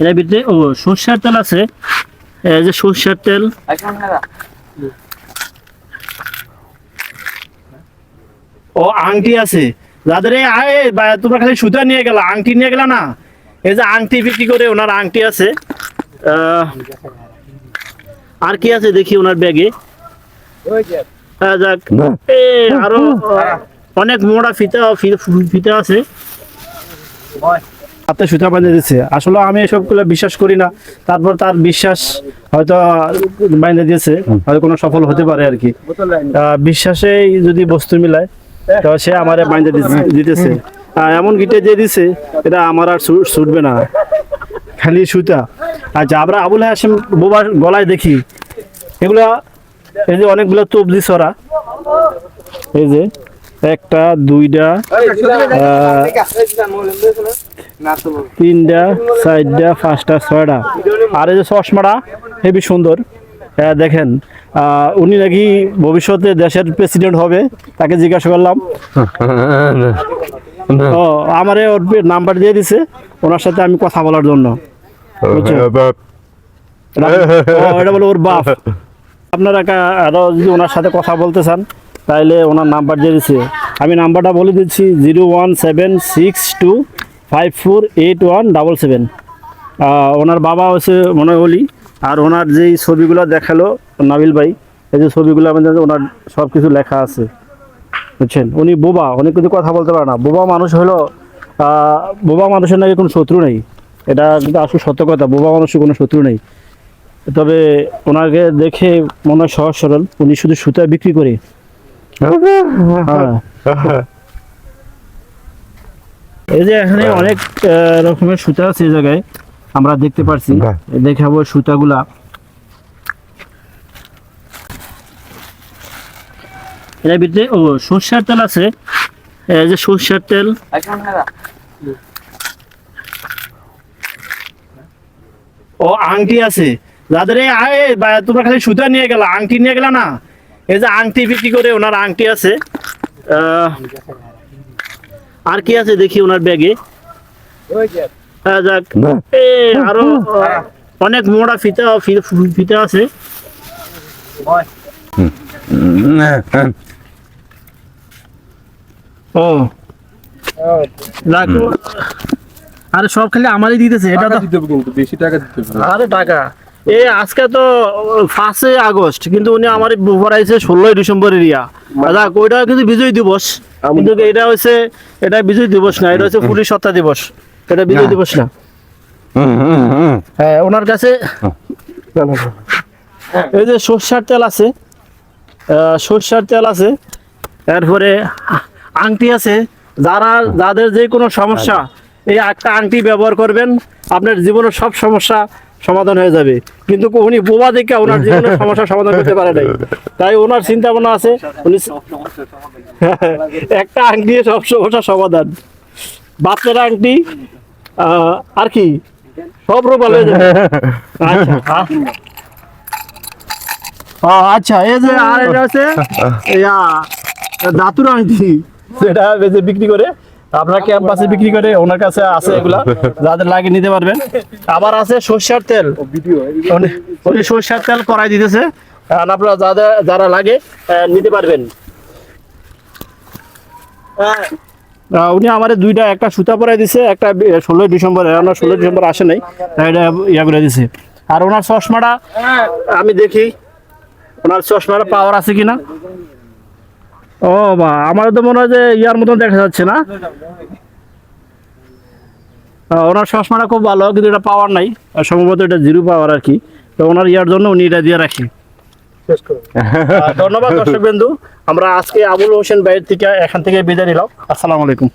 এর ভিতরে ও সর্ষের তেল আছে। এই যে সর্ষের তেল। ও আংটি আছে। যাদের তোমরা খালি সুতা নিয়ে গেলা আংটি নিয়ে গেলা না? এই যে আংটি বিক্রি করে ওনার আংটি আছে। আহ, আর কি আছে দেখি ওনার ব্যাগে? হ্যাঁ যাক। আরও অনেক মোড়া ফিতা ফিতা আছে। হাতে সুতা বাঁধে দিচ্ছে আসলে আমি এসবগুলো বিশ্বাস করি না। তারপর তার বিশ্বাস হয়তো বাইন্ধে দিয়েছে। হয়তো কোনো সফল হতে পারে আর কি। বিশ্বাসেই যদি বস্তু মিলায় তো সে আমার দিছে- দিতেছে। এমন গিটে দিয়ে দিছে এটা আমার আর ছুটবে না। খালি সুতা। আচ্ছা আমরা আবুল হাসিম বোবার গলায় দেখি। এগুলা এই যে অনেকগুলো তোপ দিছে ওরা এই যে একটা দুইটা তিনটা চারটা পাঁচটা ছয়টা। আর এই যে চশমাটা হেবি সুন্দর। হ্যাঁ দেখেন উনি নাকি ভবিষ্যতে দেশের প্রেসিডেন্ট হবে তাকে জিজ্ঞাসা করলাম। ও আমারে ওর নাম্বার দিয়ে দিছে ওনার সাথে আমি কথা বলার জন্য। এটা বলে ওর বাপ। আপনারা আরও যদি ওনার সাথে কথা বলতে চান তাহলে ওনার নাম্বার দিয়ে দিচ্ছে আমি নাম্বারটা বলে দিচ্ছি zero one seven six two five four eight one double seven. ওনার বাবা হচ্ছে মনে অলি আর ওনার যেই ছবিগুলো দেখাল নাবিল ভাই, এই যে ছবিগুলো আমাদের ওনার সব কিছু লেখা আছে, বুঝছেন? উনি বোবা, উনি কিছু কথা বলতে পারে না। বোবা মানুষ হলো বোবা মানুষের নাকি কোনো শত্রু নেই। এটা কিন্তু আসল সত্য কথা, বোবা মানুষের কোনো শত্রু নেই। তবে ওনাকে দেখে মনে হয় সহজ সরল, উনি শুধু সুতা বিক্রি করে। এই যে এখানে অনেক রকমের সুতা আছে এই জায়গায় আমরা দেখতে পারছি। দেখাবো সুতাগুলা। এর ভিতরে ও সর্ষের তেল আছে। এই যে সর্ষের তেল। ও আংটি আছে। যাদের আয় তোমরা খালি সুতা নিয়ে গেলা আংটি নিয়ে গেলা না? এই যে আংটি বিক্রি করে ওনার আংটি আছে। আর কি আছে দেখি ওনার ব্যাগে? হ্যাঁ যাক। এ আরও অনেক মোড়া ফিতা ফিতা আছে। ও। আরে সব খালি আমারই দিতেছে এটা তো দিতে কিন্তু বেশি টাকা দিতে আরে টাকা। এ আজকে তো ফার্স্টে আগস্ট কিন্তু উনি আমার পড়াইছে ষোলোই ডিসেম্বরের ইয়া। দাদা ওইটা কিন্তু বিজয় দিবস। কিন্তু এটা হচ্ছে এটা বিজয় দিবস না এটা হচ্ছে পুলিশ সত্তা দিবস। এটা বিজয় দিবস না। হ্যাঁ ওনার কাছে এই যে সর্ষার তেল আছে সর্ষার তেল আছে এরপরে আংটি আছে। যারা যাদের যে কোনো সমস্যা এই একটা আংটি ব্যবহার করবেন আপনার জীবনের সব সমস্যা সমাধান হয়ে যাবে। কিন্তু উনি বোবা দেখে ওনার জীবনের সমস্যা সমাধান করতে পারে নাই। তাই ওনার চিন্তা ভাবনা আছে, উনি একটা দিয়ে সব সমস্যা সমাধান। বাচ্চার আংটি আর কি? সব ভালো হয়ে যাবে। আচ্ছা। আচ্ছা এই যে আর এটা হচ্ছে দাতুর আংটি। সেটা বেজে বিক্রি করে? আপনার ক্যাম্পাসে বিক্রি করে? ওনার কাছে আছে এগুলা, যাদের লাগে নিতে পারবেন। আবার আছে সর্ষের তেল। উনি সর্ষের তেল করাই দিতেছে। আর আপনারা যাদের যারা লাগে নিতে পারবেন। উনি আমার দুইটা, একটা সুতা পরাই দিছে, একটা ষোলোই ডিসেম্বর ওনার ষোলোই ডিসেম্বর আসে নাই, এটা ইয়া করে দিছে। আর ওনার চশমাটা, আমি দেখি, ওনার চশমাটা পাওয়ার আছে কিনা। ও বা আমার তো মনে হয় যে ইয়ার মতন দেখা যাচ্ছে না। ওনার চশমাটা খুব ভালো কিন্তু এটা পাওয়ার নাই। সম্ভবত এটা জিরো পাওয়ার আর কি। তো ওনার ইয়ার জন্য উনি এটা দিয়ে রাখি। আহ, ধন্যবাদ দর্শক বিন্দু আমরা আজকে আবুল হোসেন বাইরের থেকে এখান থেকে বিদায় নিলাম। আসসালামু আলাইকুম।